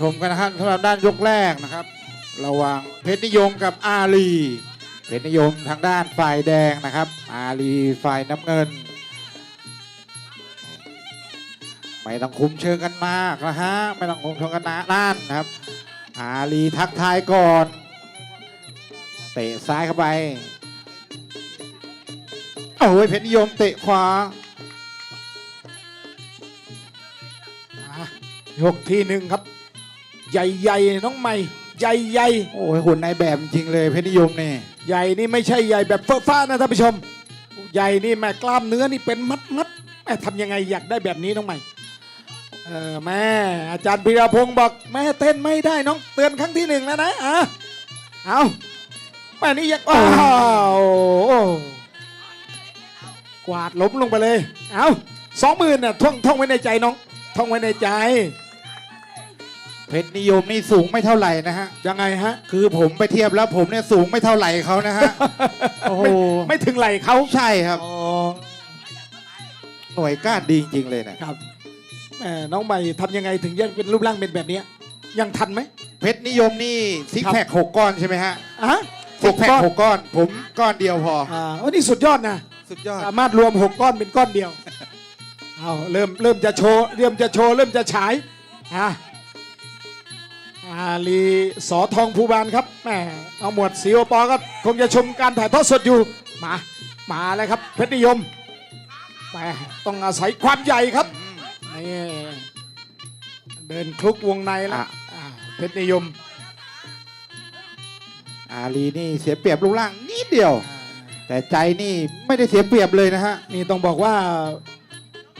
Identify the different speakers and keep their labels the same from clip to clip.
Speaker 1: ชมกันนะครับสำหรับด้านยกแรกนะครับ ระหว่างเพชรนิยมกับอาลีเพชรนิยมทางด้านฝ่ายแดงนะครับ อาลีฝ่ายน้ำเงิน ไม่ต้องคุมเชิงกันมากนะฮะไม่ต้องคุมเชิงกันนะนั่นนะครับ อาลีทักทายก่อน เตะซ้ายเข้าไปโอ้ยเพชรนิยมเตะขวา
Speaker 2: ยกที่หนึ่งครับ ใหญ่ๆน้องใหม่ใหญ่
Speaker 1: โอ้ยหุ่นในแบบจริงเลยเพชรนิยมนี่
Speaker 2: ๆใหญ่นี่ไม่ใช่ใหญ่แบบเฟ้อฟ้านะท่านผู้ชม ใหญ่นี่แม่กล้ามเนื้อนี่เป็นมัดมัดๆแม่ทำยังไงอยากได้แบบนี้น้องใหม่เออแม่อาจารย์พีรพงศ์บอกแม่เต้นไม่ได้น้องเตือนครั้งที่หนึ่งแล้วนะอะเอาแม่นี่อยากว้าวกวาดล้มลงไปเลยเอาสองหมื่นน่ะท่องท่องไว้ในใจน้องท่องไว้ในใจ
Speaker 1: เพชรนิยมนี่สูงไม่เท่าไหร่นะฮะ
Speaker 2: ยังไงฮะ
Speaker 1: คือผมไปเทียบแล้วผมเนี่ยสูงไม่เท่าไหร่เขานะฮะ โอ้โห
Speaker 2: ไม่ถึงไหลเขา
Speaker 1: ใช่ครับ
Speaker 2: อ๋อ
Speaker 1: หน่วยก้านดีจริงๆเลยนะครับ
Speaker 2: แหมน้องใหม่ทำยังไงถึงจะเป็นรูปร่างเป็นแบบเนี้ยยังทันไหม
Speaker 1: เพชรนิยมนี่ซิก
Speaker 2: ครับ
Speaker 1: แพคหกก้อนใช่ไหมฮะ
Speaker 2: อะ
Speaker 1: ซิกแพค
Speaker 2: ก้อน
Speaker 1: หกก้อน ผมก้อนเดียวพอ
Speaker 2: อ่าโอ้นี่สุดยอดนะ
Speaker 1: สุดยอด
Speaker 2: สามารถรวมหกก้อนเป็นก้อนเดียว เอาเริ่มเริ่มจะโชว์ เริ่มจะโชว์ เริ่มจะฉายอะ อาลีสอทองภูบาลครับแหมเอาหมวดสีโอปอก็คงจะชมการถ่ายทอดสดอยู่มามาเลยครับเพชรนิยมแหมต้องอาศัยความใหญ่ครับนี่เดินคลุกวงในแล้ว
Speaker 1: อะ
Speaker 2: อ่าเพชรนิยม
Speaker 1: อาลีนี่เสียเปรียบรูปร่างนิดเดียว
Speaker 2: อ่า
Speaker 1: แต่ใจนี่ไม่ได้เสียเปรียบเลยนะฮะ
Speaker 2: นี่ต้องบอกว่า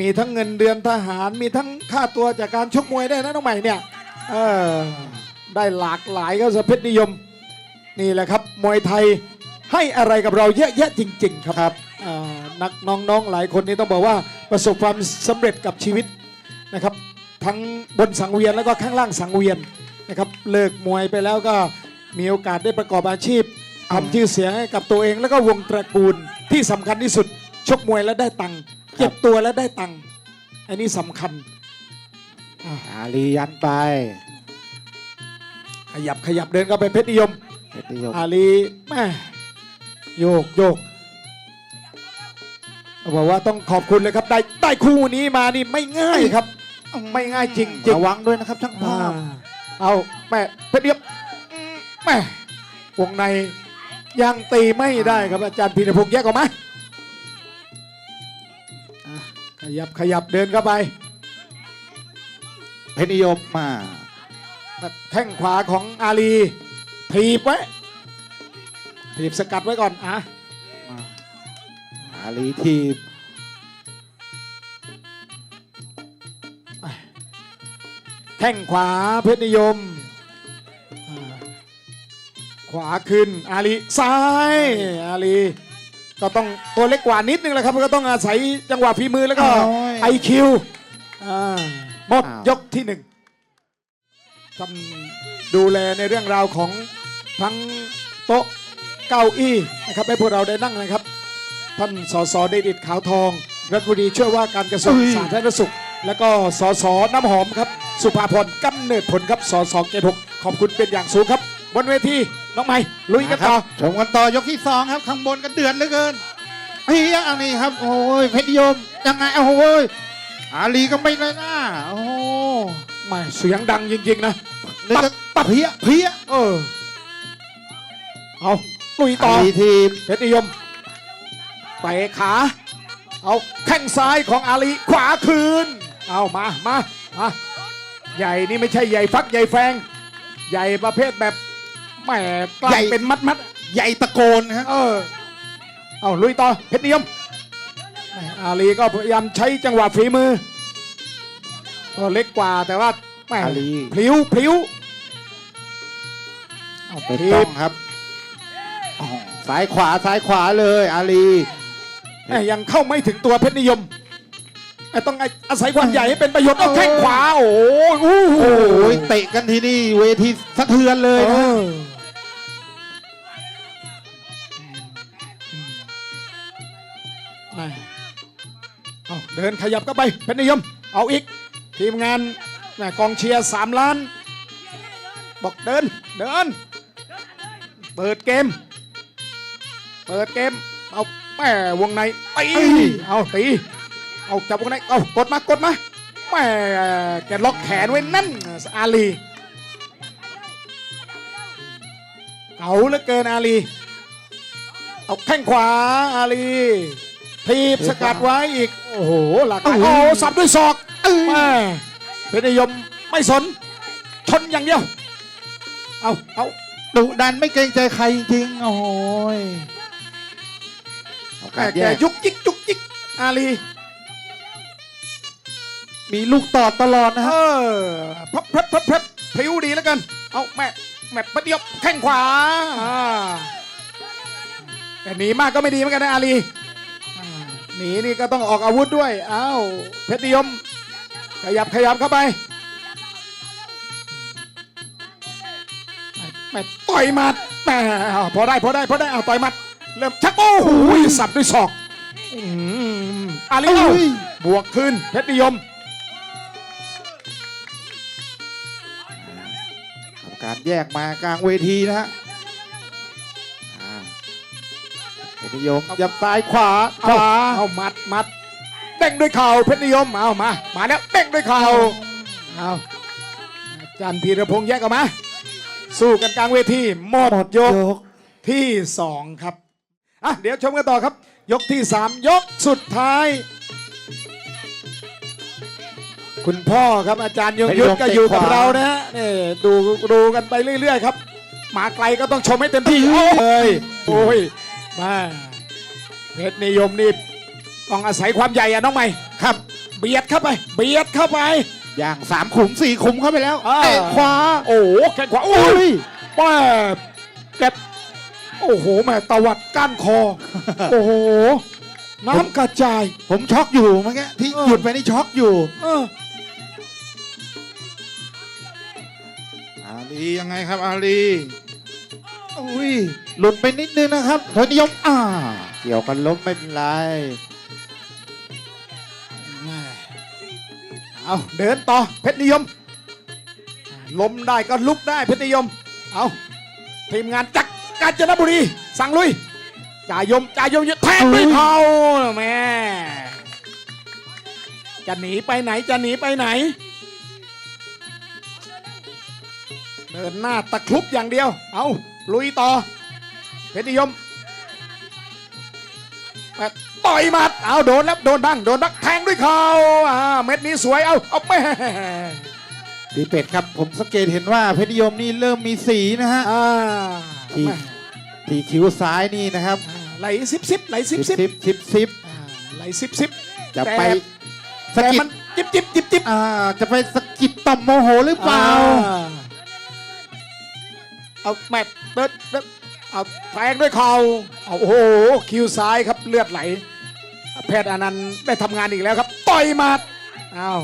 Speaker 2: มีทั้งเงินเดือนทหารมีทั้งค่าตัวจากการชกมวยได้วยนะน้องใหม่เนี่ยเออ ได้หลากหลายก็สเพชรนิยม นี่แหละครับมวยไทยให้อะไรกับเราเยอะแยะจริง ๆ ครับอ่านักน้องๆหลายคนนี่ต้องบอกว่าประสบความสำเร็จกับชีวิตนะครับ ทั้งบนสังเวียนแล้วก็ข้างล่างสังเวียนนะครับเลิกมวยไปแล้วก็มีโอกาสได้ประกอบอาชีพทำชื่อเสียงให้กับตัวเองแล้วก็วงตระกูลที่สำคัญที่สุด ชกมวยแล้วได้ตังค์เจ็บตัวแล้วได้ตังค์อันนี้สำคัญ อะ
Speaker 1: อาลียันไป
Speaker 2: ขยับขยับเดินเข้าไปเพชรนิยม
Speaker 1: เพชรนิยม
Speaker 2: อาลีแม่โยกโยกบอกว่าต้องขอบคุณเลยครับ ได้ได้คู่นี้มานี่ไม่ง่ายครับ ไม่ง่ายจริงๆ
Speaker 1: ระวังด้วยนะครับช่างภา
Speaker 2: อ่า
Speaker 1: พ
Speaker 2: เอาแม่เพชรเดียบอืมแม่วงในยังตีไม่ได้ครับอาจารย์พีรพงศ์แยกออกมาอะขยับขยับเดินเข้าไป
Speaker 1: เพชรนิยมมา
Speaker 2: แข้งขวาของอาลีถีบไว้ถีบสกัดไว้ก่อนอะ
Speaker 1: มาอาลีทีบ
Speaker 2: แข้งขวาเพชรนิยมอ่าขวาขึ้นอาลีซ้ายอาลีก็ต้องตัวเล็กกว่านิดนึงแหละครับก็ต้องอาศัยจังหวะฝีมือแล้วก็
Speaker 1: โอ้ย
Speaker 2: ไอคิว หมด
Speaker 1: อ้าว
Speaker 2: ยกที่หนึ่งท่านดูแลในเรื่องราวของทั้งโต๊ะเก้าอี้นะครับ ให้พวกเราได้นั่งนะครับ ท่านสสเดดิตขาวทอง รัฐมนตรีช่วยว่าการกระทรวง
Speaker 1: อุ้ย
Speaker 2: สาธารณสุข แล้วก็สสน้ำหอมครับ สุภาพรกำเนิดผลครับสสเกตหกขอบคุณเป็นอย่างสูงครับ บนเวทีน้องใหม่ลุยกันต่อ
Speaker 1: ชมกันต่อยกที่สองครับข้างบนกันเดือดเหลือเกินเฮียอันนี้ครับ โอ้ยเพชรนิยมยังไงโอ้ย อาลีก็ไม่เลยนะโอ้
Speaker 2: ไม่เสียงดังจริงๆนะ
Speaker 1: นึกว่าตับเพี้ยเพี้ย
Speaker 2: เออเอาลุยต่อ
Speaker 1: อาลีทีม
Speaker 2: เพชรนิยมเตะขา เอาแข้งซ้ายของอาลีขวาคืน เอามามามาใหญ่นี่ไม่ใช่ใหญ่ฟักใหญ่แฟง ใหญ่ประเภทแบบแหมกลางเป็นมัดมัด
Speaker 1: ใหญ่ตะโกนฮะ
Speaker 2: ๆเออ เอาลุยต่อเพชรนิยมแหม อาลีก็พยายามใช้จังหวะฝีมือตัวเล็กกว่าแต่ว่าแหม
Speaker 1: อาลี
Speaker 2: พลิ้วพลิ้วเอา
Speaker 1: ถูก
Speaker 2: ที
Speaker 1: ต้อ
Speaker 2: บ
Speaker 1: งครับอ๋อซ้ายขวาซ้ายขวาเลยอาลี
Speaker 2: แหม่ยังเข้าไม่ถึงตัวเพชรนิยมแหม่ต้องอาศัยความใหญ่ให้เป็นประโยชน์เอา
Speaker 1: โอ้
Speaker 2: แข้งขวาโอ้โหอู้หู
Speaker 1: โอ้ยเตะกันทีนี่เวทีสะเทือนเลย
Speaker 2: เอ
Speaker 1: นะ
Speaker 2: อแเดินขยับก็ไปเพชรนิยม เอาอีก ทีมงานแม่กองเชียร์สามล้าน บอกเดินเดิน เปิดเกม เปิดเกม เอาแม่วงในตีเอาตีเอาจับวงในเอากดมากดมาแม่แกล็อกแขนไว้นั่นอาลีเก๋าเหลือเกินอาลี เอาแข้งขวาอาลี ทีบสกัดไว้อีก โอ้โหหลักโอ้โหสับด้วยศอกแม่เพชรนิยมไม่สน ชนอย่างเดียว เอาเอา
Speaker 1: ดุดันไม่เกรงใจใครจริงๆโอ้โหยโอกา
Speaker 2: แม่
Speaker 1: ส
Speaker 2: แก
Speaker 1: แยก
Speaker 2: ยุกยิกยุกยิกอาลี
Speaker 1: มีลูกตอดตลอดนะ
Speaker 2: เอ
Speaker 1: ฮะ
Speaker 2: อพับพับพับพับพริ้วดีแล้วกัน เอาแม่แม่ประเดียวแข้งขวาอ่าแต่หนีมากก็ไม่ดีเหมือนกันนะอาลีอ่า หนีนี่ก็ต้องออกอาวุธด้วย อ้าว เพชรนิยม ขยับขยับเข้าไปแม่ต่อยหมัดแม่อ้าวพอได้พอได้พอได้เอาต่อยหมัด เริ่มชักโอ้โหสับด้วยศอกอื้อหืออาลีเอา
Speaker 1: อุ้ย
Speaker 2: บวกขึ้นเพชรนิยม
Speaker 1: ทำการแยกมากลางเวทีนะฮะ เพชรนิยมยับซ้ายขวาข
Speaker 2: เอา
Speaker 1: วา
Speaker 2: เอามัดมัดเด้งด้วยเข่าเพชรนิยมเอามามาแล้วเด้งด้วยเข่าเอาอาจารย์พีรพงษ์แยกออกมา สู้กันกลางเวทีหมดยกที่สองครับอะเดี๋ยวชมกันต่อครับ ยกที่สามยกสุดท้าย คุณพ่อครับอาจารย์ยงยุทธก็อยู่กับเรานะฮะนี่ดูดูกันไปเรื่อย ๆ ครับมาไกลก็ต้องชมให้เต็มที่เลยโอ้ย มาเพชรนิยมนี่ต้องอาศัยความใหญ่อะน้องใหม่
Speaker 1: ครับ
Speaker 2: เบียดเข้าไป เบียดเข้าไป
Speaker 1: อย่างสามขุมสี่ขุมเข้าไปแล้ว
Speaker 2: อ่า
Speaker 1: เตะขวา
Speaker 2: โอ้โหแข้งขวาโอ้
Speaker 1: อุ้
Speaker 2: ย
Speaker 1: ย
Speaker 2: ป้าแกโอ้โหแม่ตวัดก้านคอ โอ้โห น้ำกระจาย
Speaker 1: ผมช็อกอยู่เมื่อกี้ที่
Speaker 2: เออ
Speaker 1: หยุดไปนี่ช็อกอยู่
Speaker 2: เออ
Speaker 1: อาลียังไงครับอาลี อุ้ยหลุดไปนิดนึงนะครับเพชรนิยมอ่า เกี่ยวกันล้มไม่เป็นไร
Speaker 2: เอาเดินต่อเพชรนิยม ล้มได้ก็ลุกได้เพชรนิยม เอาทีมงานจักรกาญจนบุรี สั่งลุยจ่ายมจ่ายมยึดแทงด้วยเข่าแม่จะหนีไปไหนจะหนีไปไหน เดินหน้าตะครุบอย่างเดียว เอา ลุยต่อ เพชรนิยมแม่ต่อยหมัดเอาโดนแล้วโดนบ้างโดนบ้างแทงด้วยเข่าอ่าเม็ดนี้สวยเอาเอาแม่
Speaker 1: พี่เป็ดครับผมสังเกตเห็นว่าเพชรนิยมนี่เริ่มมีสีนะฮะ
Speaker 2: อ่า
Speaker 1: ที่
Speaker 2: แม่
Speaker 1: ที่คิ้วซ้ายนี่นะครับ
Speaker 2: อ่าไหลซิบซิบไหลซิบซิบ
Speaker 1: ซิบซิบซิบ
Speaker 2: อ่าไหลซิบซิบ
Speaker 1: จะไปสะ
Speaker 2: แต่
Speaker 1: กิ
Speaker 2: มั
Speaker 1: ด
Speaker 2: นจิบจิบจิบจิบ
Speaker 1: อ่าจะไปสะกิดต่อมโมโหหรือเปล่า
Speaker 2: อ่ เอาแม่เดินเดินเอาแทงด้วยเข่าเอาโอ้โหคิ้วซ้ายครับเลือดไหล แพทย์อนันต์ได้ทำงานอีกแล้วครับ ต่อยหมัดอ้าว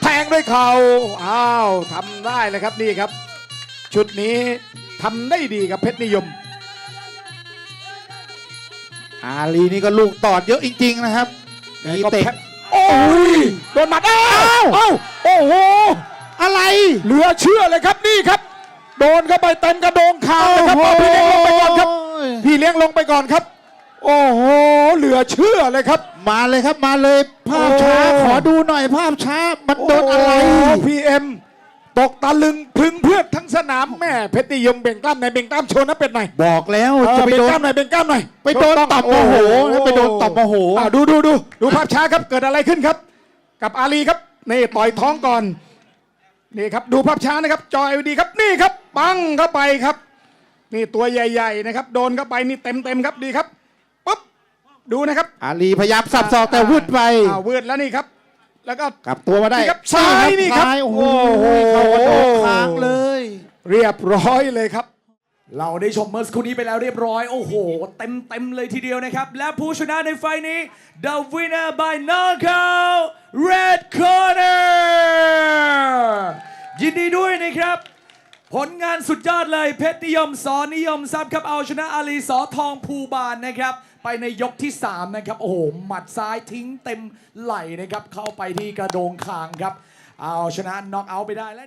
Speaker 2: แทงด้วยเข่าอ้าวทำได้เลยครับนี่ครับ ชุดนี้ทำได้ดีกับเพชรนิยม
Speaker 1: อาลีนี่ก็ลูกตอดเยอะจริง ๆ นะครับมี
Speaker 2: ก็
Speaker 1: เตะ
Speaker 2: แพทย์โอ้ยโดนหมัดอ้าวอ้าวโอ้โห
Speaker 1: อะไร
Speaker 2: เหลือเชื่อเลยครับนี่ครับ โดนเข้าไปเต็มกระโดงคางเลยครับเอาพี่เลี้ยงลงไปก่อนครับ พี่เลี้ยงลงไปก่อนครับ โอ้โห เหลือเชื่อเลยครับ
Speaker 1: มาเลยครับมาเลยภาพช้า
Speaker 2: โอ้
Speaker 1: ขอดูหน่อยภาพช้า มันโดนอะไร
Speaker 2: พีเอ็มตกตะลึงพึงเพื่อนทั้งสนามแม่เพชรนิยมเบ่งกล้ามในอยเบ่งกล้ามโชว์นะเป็ดหน่อย
Speaker 1: บอกแล้ว
Speaker 2: เออ
Speaker 1: จะไป
Speaker 2: เบ่ง
Speaker 1: โด
Speaker 2: กล้าน มหน่อยเบ่งกล้ามหน่อย
Speaker 1: ไปโดน
Speaker 2: ต้อง
Speaker 1: ต่อมโมโหนะไปโดนต่อมโมโห
Speaker 2: อะดูดูดูดูภาพช้าครับเกิดอะไรขึ้นครับ กับอาลีครับนี่ต่อยท้องก่อน นี่ครับดูภาพช้านะครับ จอยดีครับนี่ครับปังเข้าไปครับ นี่ตัวใหญ่ๆนะครับ โดนเข้าไปนี่เต็มเต็มๆครับดีครับปุ๊บดูนะครับ
Speaker 1: อาลีพยายามสับศอกแต่วืดไป
Speaker 2: อ่าวืดแล้วนี่ครับ แล้วก็
Speaker 1: กลับตัวมาได้
Speaker 2: นี่ครับซ้ายนี่ครับ
Speaker 1: ซ้ายโอ้โห
Speaker 2: โอ้โห
Speaker 1: เข้ากระโดดค้างเลย
Speaker 2: เรียบร้อยเลยครับ
Speaker 3: เราได้ชมเมื่อสักครู่นี้ไปแล้วเรียบร้อย โอ้โห เต็มเต็มเลยทีเดียวนะครับ และผู้ชนะในไฟล์นี้ the winner by knockout red corner ยินดีด้วยนะครับ ผลงานสุดยอดเลยเพชรนิยมสอนนิยมทรัพย์ครับเอาชนะอาลีสอทองภูบานนะครับ ไปในยกที่ 3 นะครับ โอ้โห หมัดซ้ายทิ้งเต็มไหล่นะครับ เข้าไปที่กระโดงคางครับ เอาชนะน็อกเอาไปได้แล้ว